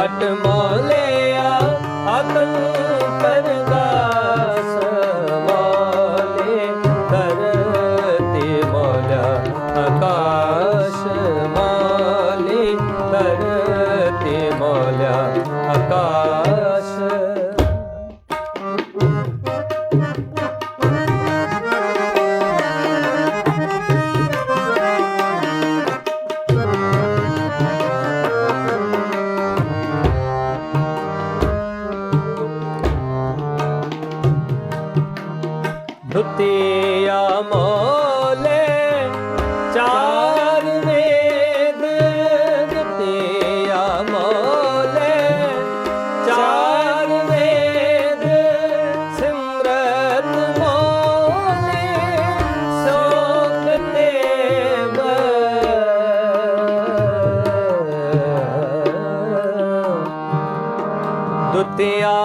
ਕਟ ਧੁਤੀਆ ਮੋਲੇ ਚਾਰ ਵੇਦ ਧੁਤੀਆ ਮੋਲੇ ਚਾਰ ਵੇਦ ਸਿਮਰਤ ਮੋਲੇ ਸੋਖ ਦੇਵ। ਦੁਤਿਆ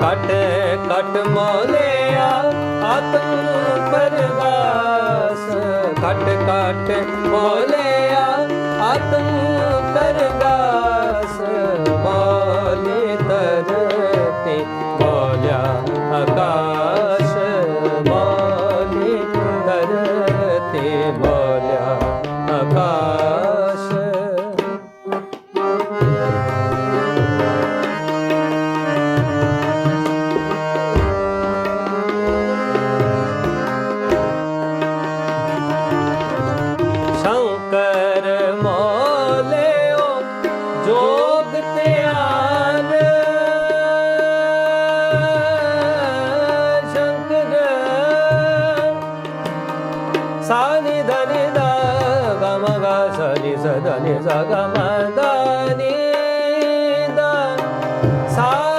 ਕਟ ਕਟ ਮੋਲਿਆ ਆਤਮ ਪਰਗਾਸ ਕਟ ਕਟ ਮੋਲਿਆ ਆਤਮ ਪਰਗਾਸ ਜੋਗ ਧਿਆਨ। ਸ਼ੰਕਰ ਸਾਨੀ ਧਨੀ ਦਾ ਗਮ ਗਾ ਸਨੀ ਸਦਨੀ ਸ ਦਾ ਸਾ